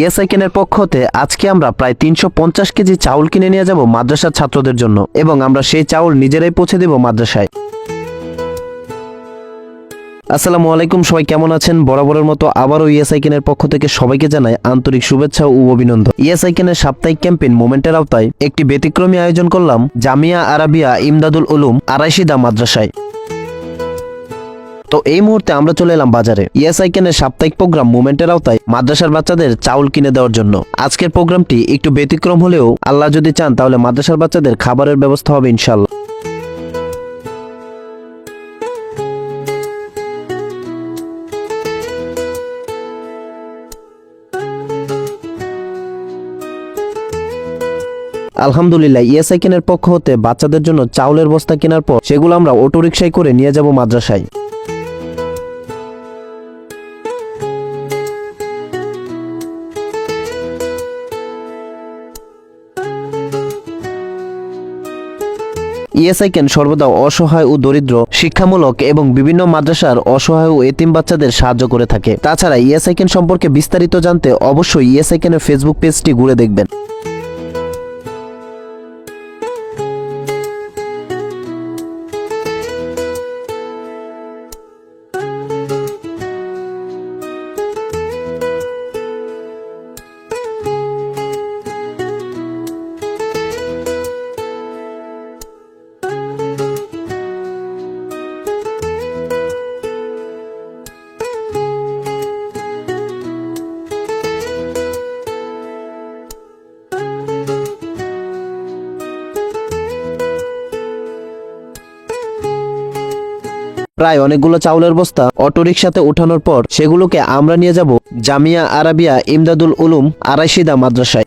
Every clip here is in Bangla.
ইয়েসাইকেনের পক্ষ হতে আজকে আমরা প্রায় তিনশো পঞ্চাশ কেজি চাউল কিনে নিয়ে যাব মাদ্রাসার ছাত্রদের জন্য এবং আমরা সেই চাউল নিজেরাই পৌঁছে দেব মাদ্রাসায়। আসসালামু আলাইকুম, সবাই কেমন আছেন? বরাবরের মতো আবারও ইয়েসাইকেনের পক্ষ থেকে সবাইকে জানাই আন্তরিক শুভেচ্ছা ও অভিনন্দন। ইয়েসাইকেনের সাপ্তাহিক ক্যাম্পেইন মোমেন্টের আওতায় একটি ব্যতিক্রমী আয়োজন করলাম জামিয়া আরাবিয়া ইমদাদুল উলুম আরাইশিদা মাদ্রাসায়। তো এই মুহূর্তে আমরা চলে এলাম বাজারে। ইয়েসাইকেনের সাপ্তাহিক প্রোগ্রাম মুভমেন্টের আওতায় মাদ্রাসার বাচ্চাদের চাউল কিনে দেওয়ার জন্য। আজকের প্রোগ্রামটি একটু ব্যতিক্রম হলেও আল্লাহ যদি চান, তাহলে মাদ্রাসার বাচ্চাদের খাবারের ব্যবস্থা হবে ইনশাল্লাহ আলহামদুলিল্লাহ ইয়েসাইকেনের পক্ষ হতে বাচ্চাদের জন্য চাউলের বস্তা কেনার পর সেগুলো আমরা অটোরিকশায় করে নিয়ে যাব মাদ্রাসায়। ইএসআইকেন সর্বদা অসহায় ও দরিদ্র, শিক্ষামূলক এবং বিভিন্ন মাদ্রাসার অসহায় ও এতিম বাচ্চাদের সাহায্য করে থাকে। তাছাড়া ইএসআই ইএসআইকেন সম্পর্কে বিস্তারিত জানতে অবশ্যই ইএসআই কেনের ফেসবুক পেজটি ঘুরে দেখবেন। প্রায় অনেকগুলো চাউলের বস্তা অটোরিকশাতে ওঠানোর পর সেগুলোকে আমরা নিয়ে যাব জামিয়া আরাবিয়া ইমদাদুল উলুম আরাইশিদা মাদ্রাসায়।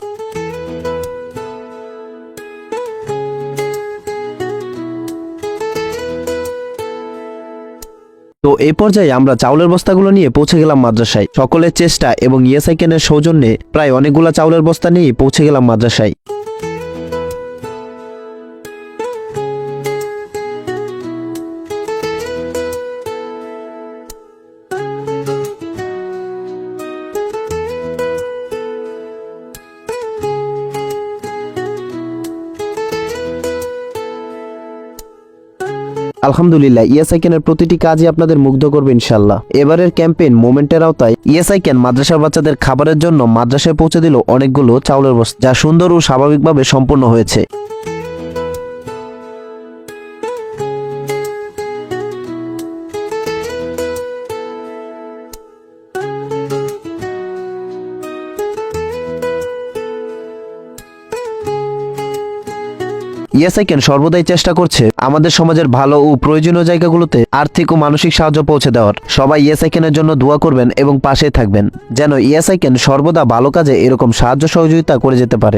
তো এই পর্যায়ে আমরা চাউলের বস্তাগুলো নিয়ে পৌঁছে গেলাম মাদ্রাসায়। সকলের চেষ্টা এবং ইয়েসাইকেনের সৌজন্যে প্রায় অনেকগুলো চাউলের বস্তা নিয়ে পৌঁছে গেলাম মাদ্রাসায়। আলহামদুলিল্লাহ ইয়েসাইকেনের প্রতিটি কাজই আপনাদের মুগ্ধ করবে ইনশাল্লাহ এবারের ক্যাম্পেইন মোমেন্টের আওতায় ইয়েসাইকেন মাদ্রাসার বাচ্চাদের খাবারের জন্য মাদ্রাসায় পৌঁছে দিল অনেকগুলো চাউলের বস্তা, যা সুন্দর ও স্বাভাবিকভাবে সম্পূর্ণ হয়েছে। ইয়েসাইকেন সর্বদাই চেষ্টা করছে আমাদের সমাজের ভালো ও প্রয়োজনীয় জায়গাগুলোতে আর্থিক ও মানসিক সাহায্য পৌঁছে দেওয়ার। সবাই ইয়েসাইকেনের জন্য দোয়া করবেন এবং পাশে থাকবেন। যেন ইয়াসাইকেন সর্বদা ভালো কাজে এরকম সাহায্য সহযোগিতা করে যেতে পারে।